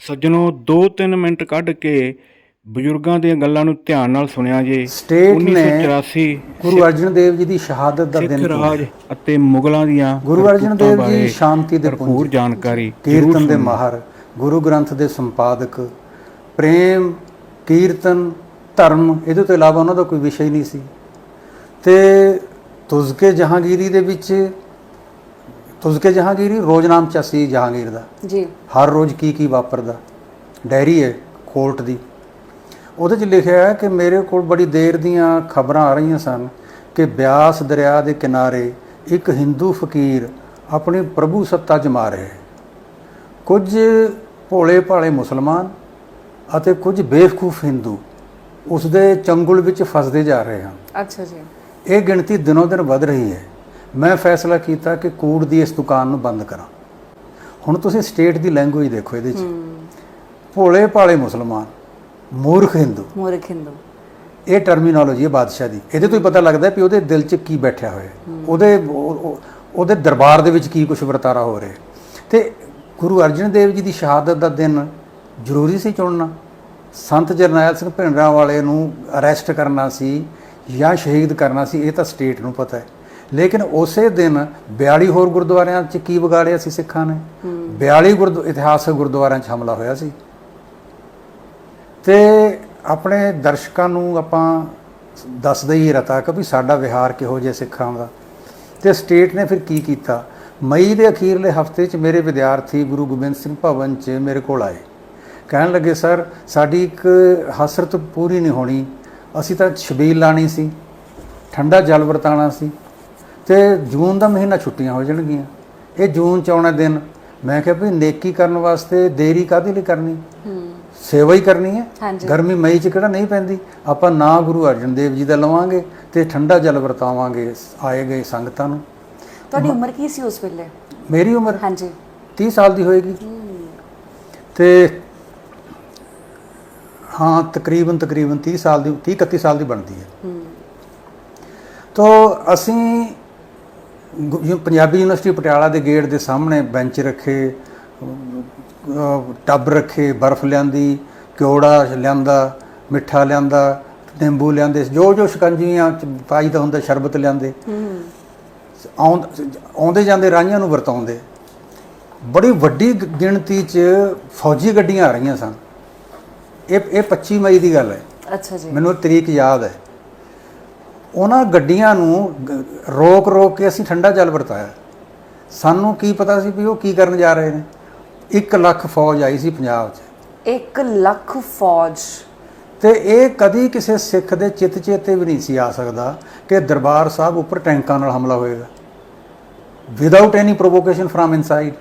ਸੱਜਣੋ 2-3 ਮਿੰਟ ਕੱਢ ਕੇ ਬਜ਼ੁਰਗਾਂ ਦੀਆਂ ਗੱਲਾਂ ਨੂੰ ਧਿਆਨ ਨਾਲ ਸੁਣਿਆ ਜੇ। ਸਟੇਟ ਨੇ 1984 ਗੁਰੂ ਅਰਜਨ ਦੇਵ ਜੀ ਦੀ ਸ਼ਹਾਦਤ ਦਾ ਸਿੱਖ ਦਿਨ ਰਾਜ ਅਤੇ ਮੁਗਲਾਂ ਦੀਆਂ ਗੁਰੂ ਅਰਜਨ ਦੇਵ ਜੀ ਸ਼ਾਂਤੀ ਦੇ ਭਰਪੂਰ ਜਾਣਕਾਰੀ ਕੀਰਤਨ ਦੇ ਮਾਹਰ ਗੁਰੂ ਗ੍ਰੰਥ ਦੇ ਸੰਪਾਦਕ ਪ੍ਰੇਮ ਕੀਰਤਨ ਧਰਮ ਇਹਦੇ ਤੋਂ ਇਲਾਵਾ ਉਹਨਾਂ ਦਾ ਕੋਈ ਵਿਸ਼ਾ ਹੀ ਨਹੀਂ ਸੀ। ਤੇ ਤੁਜ਼ਕੇ ਜਹਾਂਗੀਰੀ ਦੇ ਵਿੱਚ ਤੁਜ਼ਕੇ ਜਹਾਂਗੀਰੀ ਰੋਜ਼ਨਾਮਚਾ ਸੀ ਜਹਾਂਗੀਰ ਦਾ। ਜੀ। ਹਰ ਰੋਜ਼ ਕੀ ਕੀ ਵਾਪਰਦਾ। ਡਾਇਰੀ ਹੈ ਕੋਰਟ ਦੀ। ਉਹਦੇ 'ਚ ਲਿਖਿਆ ਹੈ ਕਿ ਮੇਰੇ ਕੋਲ ਬੜੀ ਦੇਰ ਦੀਆਂ ਖਬਰਾਂ ਆ ਰਹੀਆਂ ਸਨ ਕਿ ਬਿਆਸ ਦਰਿਆ ਦੇ ਕਿਨਾਰੇ ਇੱਕ ਹਿੰਦੂ ਫਕੀਰ ਆਪਣੀ ਪ੍ਰਭੂ ਸੱਤਾ ਜਮਾ ਰਿਹਾ ਹੈ। ਕੁਝ ਭੋਲੇ ਭਾਲੇ ਮੁਸਲਮਾਨ ਅਤੇ ਕੁਝ ਬੇਵਕੂਫ ਹਿੰਦੂ ਉਸ ਦੇ ਚੰਗੁਲ ਵਿੱਚ ਫਸਦੇ ਜਾ ਰਹੇ ਹਨ। ਅੱਛਾ ਜੀ। ਇਹ ਗਿਣਤੀ ਦਿਨੋਂ ਦਿਨ ਵੱਧ ਰਹੀ ਹੈ। ਮੈਂ ਫੈਸਲਾ ਕੀਤਾ ਕਿ ਕੂੜ ਦੀ ਇਸ ਦੁਕਾਨ ਨੂੰ ਬੰਦ ਕਰਾਂ। ਹੁਣ ਤੁਸੀਂ ਸਟੇਟ ਦੀ ਲੈਂਗੁਏਜ ਦੇਖੋ ਇਹਦੇ 'ਚ। ਭੋਲੇ ਭਾਲੇ ਮੁਸਲਮਾਨ ਮੂਰਖ ਹਿੰਦੂ। ਮੂਰਖ ਹਿੰਦੂ। ਇਹ ਟਰਮੀਨੋਲੋਜੀ ਹੈ ਬਾਦਸ਼ਾਹ ਦੀ। ਇਹਦੇ ਤੋਂ ਹੀ ਪਤਾ ਲੱਗਦਾ ਵੀ ਉਹਦੇ ਦਿਲ 'ਚ ਕੀ ਬੈਠਿਆ ਹੋਇਆ। ਹੈ। ਉਹਦੇ ਉਹ- ਉਹ- ਉਹਦੇ ਦਰਬਾਰ ਦੇ ਵਿੱਚ ਕੀ ਕੁਝ ਵਰਤਾਰਾ ਹੋ ਰਿਹਾ। ਤੇ ਗੁਰੂ ਅਰਜਨ ਦੇਵ ਜੀ ਦੀ ਸ਼ਹਾਦਤ ਦਾ ਦਿਨ ਜ਼ਰੂਰੀ ਸੀ ਚੁਣਨਾ। ਸੰਤ ਜਰਨੈਲ ਸਿੰਘ ਭਿੰਡਰਾਂ ਵਾਲੇ ਨੂੰ ਅਰੈਸਟ ਕਰਨਾ ਸੀ ਜਾਂ ਸ਼ਹੀਦ ਕਰਨਾ ਸੀ ਇਹ ਤਾਂ ਸਟੇਟ ਨੂੰ ਪਤਾ ਹੈ। ਲੇਕਿਨ ਉਸੇ ਦਿਨ 42 ਹੋਰ ਗੁਰਦੁਆਰਿਆਂ 'ਚ ਕੀ ਵਿਗਾੜਿਆ ਸੀ ਸਿੱਖਾਂ ਨੇ? 42 ਗੁਰਦੁ, ਇਤਿਹਾਸਕ ਗੁਰਦੁਆਰਿਆਂ 'ਚ ਹਮਲਾ ਹੋਇਆ ਸੀ। ਤੇ ਆਪਣੇ ਦਰਸ਼ਕਾਂ ਨੂੰ ਆਪਾਂ ਦੱਸਦੇ ਹੀ ਰਤਾ ਕਿ ਵੀ ਸਾਡਾ ਵਿਹਾਰ ਕਿਹੋ ਜਿਹਾ ਸਿੱਖਾਂ ਦਾ। ਤੇ ਸਟੇਟ ਨੇ ਫਿਰ ਕੀ ਕੀਤਾ? ਮਈ ਦੇ ਅਖੀਰਲੇ ਹਫ਼ਤੇ 'ਚ ਮੇਰੇ ਵਿਦਿਆਰਥੀ ਗੁਰੂ ਗੋਬਿੰਦ ਸਿੰਘ ਭਵਨ 'ਚ ਮੇਰੇ ਕੋਲ ਆਏ। ਕਹਿਣ ਲੱਗੇ, ਸਰ, ਸਾਡੀ ਇੱਕ ਹਸਰਤ ਪੂਰੀ ਨਹੀਂ ਹੋਣੀ। ਅਸੀਂ ਤਾਂ ਛਬੀਲ ਲਾਣੀ ਸੀ। ਠੰਡਾ ਜਲ ਵਰਤਾਣਾ ਸੀ। ਤੇ ਜੂਨ ਦਾ ਮਹੀਨਾ ਛੁੱਟੀਆਂ ਹੋ ਜਾਣਗੀਆਂ। ਇਹ ਜੂਨ ਚ ਆਉਣਾ ਦਿਨ। ਮੈਂ ਕਿਹਾ ਵੀ ਨੇਕੀ ਕਰਨ ਵਾਸਤੇ ਦੇਰੀ ਕਾਹਦੇ ਲਈ ਕਰਨੀ? ਹੂੰ। ਸੇਵਾ ਹੀ ਕਰਨੀ ਹੈ। ਗਰਮੀ ਮਈ ਚ ਕਿਹੜਾ ਨਹੀਂ ਪੈਂਦੀ। ਆਪਾਂ ਨਾ ਗੁਰੂ ਅਰਜਨ ਦੇਵ ਜੀ ਦਾ ਲਵਾਂਗੇ ਤੇ ਠੰਡਾ ਜਲ ਵਰਤਾਵਾਂਗੇ ਆਏ ਗਏ ਸੰਗਤਾਂ ਨੂੰ। ਤੁਹਾਡੀ ਉਮਰ ਕੀ ਸੀ ਉਸ ਵੇਲੇ? ਮੇਰੀ ਉਮਰ ਹਾਂਜੀ। 30 ਸਾਲ ਦੀ ਹੋਏਗੀ। ਤੇ ਹਾਂ ਤਕਰੀਬਨ ਤਕਰੀਬਨ 30 ਸਾਲ ਦੀ 30 31 ਸਾਲ ਦੀ ਬਣਦੀ ਹੈ। ਹੂੰ। ਤੋ ਅਸੀਂ ਪੰਜਾਬੀ ਯੂਨੀਵਰਸਿਟੀ ਪਟਿਆਲਾ ਦੇ ਗੇਟ ਦੇ ਸਾਹਮਣੇ ਬੈਂਚ ਰੱਖੇ ਟੱਬ ਰੱਖੇ ਬਰਫ਼ ਲਿਆਂਦੀ ਕਿਉੜਾ ਲਿਆਂਦਾ ਮਿੱਠਾ ਲਿਆਂਦਾ ਨਿੰਬੂ ਲਿਆਂਦੇ ਜੋ ਜੋ ਸ਼ਿਕੰਜੀਆਂ ਚ ਪਾਈ ਦਾ ਹੁੰਦਾ ਸ਼ਰਬਤ ਲਿਆਂਦੇ। ਆਉਂਦ- ਜਾਂਦੇ ਰਾਹੀਆਂ ਨੂੰ ਵਰਤਾਉਂਦੇ। ਬੜੀ ਵੱਡੀ ਗਿਣਤੀ 'ਚ ਫੌਜੀ ਗੱਡੀਆਂ ਆ ਰਹੀਆਂ ਸਨ। ਇਹ ਇਹ 25 ਮਈ ਦੀ ਗੱਲ ਹੈ। ਅੱਛਾ ਜੀ। ਮੈਨੂੰ ਤਰੀਕ ਯਾਦ ਹੈ। ਉਹਨਾਂ ਗੱਡੀਆਂ ਨੂੰ ਰੋਕ ਰੋਕ ਕੇ ਅਸੀਂ ਠੰਡਾ ਜਲ ਵਰਤਾਇਆ। ਸਾਨੂੰ ਕੀ ਪਤਾ ਸੀ ਵੀ ਉਹ ਕੀ ਕਰਨ ਜਾ ਰਹੇ ਨੇ? 1 ਲੱਖ ਫੌਜ ਆਈ ਸੀ ਪੰਜਾਬ 'ਚ। 1 ਲੱਖ ਫੌਜ। ਤੇ ਇਹ ਕਦੀ ਕਿਸੇ ਸਿੱਖ ਦੇ ਚਿੱਤ ਚੇਤੇ ਵੀ ਨਹੀਂ ਸੀ ਆ ਸਕਦਾ ਕਿ ਦਰਬਾਰ ਸਾਹਿਬ ਉੱਪਰ ਟੈਂਕਾਂ ਨਾਲ ਹਮਲਾ ਹੋਏਗਾ। Without any provocation from inside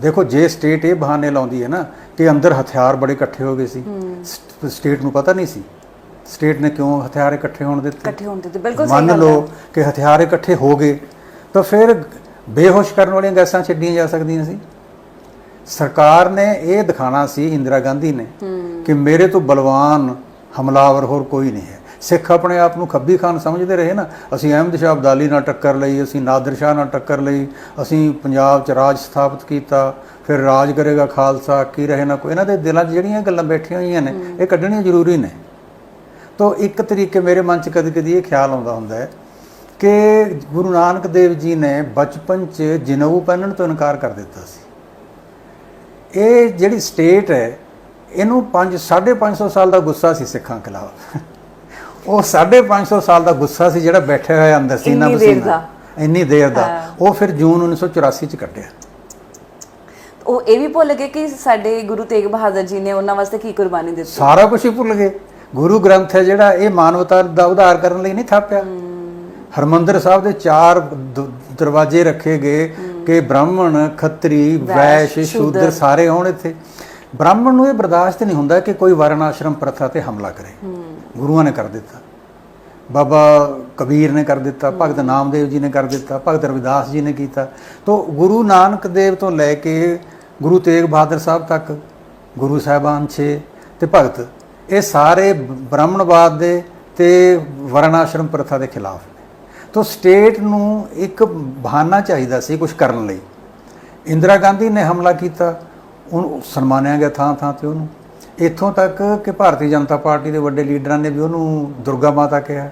ਦੇਖੋ ਜੇ ਸਟੇਟ ਇਹ ਬਹਾਨੇ ਲਾਉਂਦੀ ਹੈ ਨਾ ਕਿ ਅੰਦਰ ਹਥਿਆਰ ਬੜੇ ਇਕੱਠੇ ਹੋ ਗਏ ਸ- ਸਟੇਟ ਨੂੰ ਪਤਾ ਨਹੀਂ ਸੀ। ਸਟੇਟ ਨੇ ਕਿਉਂ ਹਥਿਆਰ ਇਕੱਠੇ ਹੋਣ ਦਿੱਤੇ? ਇਕੱਠੇ ਹੁੰਦੇ ਤੇ ਬਿਲਕੁਲ ਸਹੀ ਮੰਨ ਲਓ ਕਿ ਹਥਿਆਰ ਇਕੱਠੇ ਹੋ ਗਏ ਤਾਂ ਫਿਰ ਬੇਹੋਸ਼ ਕਰਨ ਵਾਲੀਆਂ ਗੈਸਾਂ ਛੱਡੀਆਂ ਜਾ ਸਕਦੀਆਂ ਸੀ। ਸਰਕਾਰ ਨੇ ਇਹ ਦਿਖਾਣਾ ਸੀ ਇੰਦਰਾ ਗਾਂਧੀ ਨੇ ਕਿ ਮੇਰੇ ਤੋਂ ਬਲਵਾਨ ਹਮਲਾਵਰ ਹੋਰ ਕੋਈ ਨਹੀਂ ਹੈ। ਸਿੱਖ ਆਪਣੇ ਆਪ ਨੂੰ ਖੱਬੀ ਖਾਨ ਸਮਝਦੇ ਰਹੇ ਨਾ ਅਸੀਂ ਅਹਿਮਦ ਸ਼ਾਹ ਅਬਦਾਲੀ ਨਾਲ ਟੱਕਰ ਲਈ ਅਸੀਂ ਨਾਦਰ ਸ਼ਾਹ ਨਾਲ ਟੱਕਰ ਲਈ ਅਸੀਂ ਪੰਜਾਬ 'ਚ ਰਾਜ ਸਥਾਪਿਤ ਕੀਤਾ ਫਿਰ ਰਾਜ ਕਰੇਗਾ ਖਾਲਸਾ ਕੀ ਰਹੇ ਨਾ ਕੋਈ। ਇਹਨਾਂ ਦੇ ਦਿਲਾਂ 'ਚ ਜਿਹੜੀਆਂ ਗੱਲਾਂ ਬੈਠੀਆਂ ਹੋਈਆਂ ਨੇ ਇਹ ਕੱਢਣੀਆਂ ਜ਼ਰੂਰੀ ਨੇ। ਤੋ ਇੱਕ ਤਰੀਕੇ ਮੇਰੇ ਮਨ 'ਚ ਕਦੀ ਕਦੀ ਇਹ ਖਿਆਲ ਆਉਂਦਾ ਹੁੰਦਾ ਹੈ ਕਿ ਗੁਰੂ ਨਾਨਕ ਦੇਵ ਜੀ ਨੇ ਬਚਪਨ 'ਚ ਜਨੇਊ ਪਹਿਨਣ ਤੋਂ ਇਨਕਾਰ ਕਰ ਦਿੱਤਾ ਸੀ। ਇਹ ਜਿਹੜੀ ਸਟੇਟ ਹੈ ਇਹਨੂੰ 5 550 ਸਾਲ ਦਾ ਗੁੱਸਾ ਸੀ ਸਿੱਖਾਂ ਖਿਲਾਫ। ਉਹ 550 ਸਾਲ ਦਾ ਗੁੱਸਾ ਸੀ ਜਿਹੜਾ ਬੈਠਿਆ ਹੋਇਆ ਅੰਦਰ ਸੀਨਾ ਇੰਨੀ ਦੇਰ ਪਸੀਨਾ। ਇੰਨੀ ਦੇਰ ਦਾ। ਉਹ ਫਿਰ ਜੂਨ 1984 ਚ ਕੱਢਿਆ। ਉਹ ਇਹ ਵੀ ਭੁੱਲ ਗਏ ਕਿ ਸਾਡੇ ਗੁਰੂ ਤੇਗ ਬਹਾਦਰ ਜੀ ਨੇ ਉਹਨਾਂ ਵਾਸਤੇ ਕੀ ਕੁਰਬਾਨੀ ਦਿੱਤੀ? ਸਾਰਾ ਕੁਝ ਹੀ ਭੁੱਲ ਗਏ। ਗੁਰੂ ਗ੍ਰੰਥ ਹੈ ਜਿਹੜਾ ਇਹ ਮਾਨਵਤਾ ਦਾ ਉਧਾਰ ਕਰਨ ਲਈ ਨਹੀਂ ਥਾਪਿਆ। ਹਰਮੰਦਰ ਸਾਹਿਬ ਦੇ ਚਾਰ ਦਰਵਾਜ਼ੇ ਰੱਖੇ ਗਏ ਕਿ ਬ੍ਰਾਹਮਣ ਖੱਤਰੀ ਵੈਸ਼ ਸ਼ੂਦਰ ਸਾਰੇ ਆਉਣ ਇੱਥੇ। ਬ੍ਰਾਹਮਣ ਨੂੰ ਇਹ ਬਰਦਾਸ਼ਤ ਨਹੀਂ ਹੁੰਦਾ ਕਿ ਕੋਈ ਵਰਨ ਆਸ਼ਰਮ ਪ੍ਰਥਾ ਤੇ ਹਮਲਾ ਕਰੇ। ਗੁਰੂਆਂ ਨੇ ਕਰ ਦਿੱਤਾ। ਬਾਬਾ ਕਬੀਰ ਨੇ ਕਰ ਦਿੱਤਾ ਭਗਤ ਨਾਮਦੇਵ ਜੀ ਨੇ ਕਰ ਦਿੱਤਾ ਭਗਤ ਰਵਿਦਾਸ ਜੀ ਨੇ ਕੀਤਾ। ਤੋਂ ਗੁਰੂ ਨਾਨਕ ਦੇਵ ਤੋਂ ਲੈ ਕੇ ਗੁਰੂ ਤੇਗ ਬਹਾਦਰ ਸਾਹਿਬ ਤੱਕ ਗੁਰੂ ਸਾਹਿਬਾਨ ਛੇ ਤੇ ਭਗਤ ਇਹ ਸਾਰੇ ਬ੍ਰਾਹਮਣਵਾਦ ਦੇ ਤੇ ਵਰਨਾਸ਼ਰਮ ਪ੍ਰਥਾ ਦੇ ਖਿਲਾਫ ਨੇ। ਤੋਂ ਸਟੇਟ ਨੂੰ ਇੱਕ ਬਹਾਨਾ ਚਾਹੀਦਾ ਸੀ ਕੁਝ ਕਰਨ ਲਈ। ਇੰਦਰਾ ਗਾਂਧੀ ਨੇ ਹਮਲਾ ਕੀਤਾ ਉਹਨੂੰ ਸਨਮਾਨਿਆ ਗਿਆ ਥਾਂ ਥਾਂ ਤੇ ਉਹਨੂੰ। ਇੱਥੋਂ ਤੱਕ ਕਿ ਭਾਰਤੀ ਜਨਤਾ ਪਾਰਟੀ ਦੇ ਵੱਡੇ ਲੀਡਰਾਂ ਨੇ ਵੀ ਉਹਨੂੰ ਦੁਰਗਾ ਮਾਤਾ ਕਿਹਾ।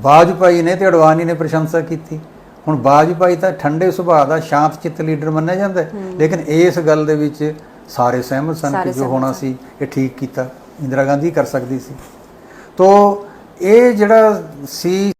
ਵਾਜਪਾਈ ਨੇ ਤੇ ਅਡਵਾਨੀ ਨੇ ਪ੍ਰਸ਼ੰਸਾ ਕੀਤੀ। ਹੁਣ ਵਾਜਪਾਈ ਤਾਂ ਠੰਡੇ ਸੁਭਾਅ ਦਾ ਸ਼ਾਂਤ ਚਿੱਤ ਲੀਡਰ ਮੰਨਿਆ ਜਾਂਦਾ। ਲੇਕਿਨ ਇਸ ਗੱਲ ਦੇ ਵਿੱਚ ਸਾਰੇ ਸਹਿਮਤ ਸਨ ਕਿ ਜੋ ਹੋਣਾ ਸੀ ਇਹ ਠੀਕ ਕੀਤਾ। ਇੰਦਰਾ ਗਾਂਧੀ ਕਰ ਸਕਦੀ ਸੀ। ਤੋ ਇਹ ਜਿਹੜਾ ਸੀ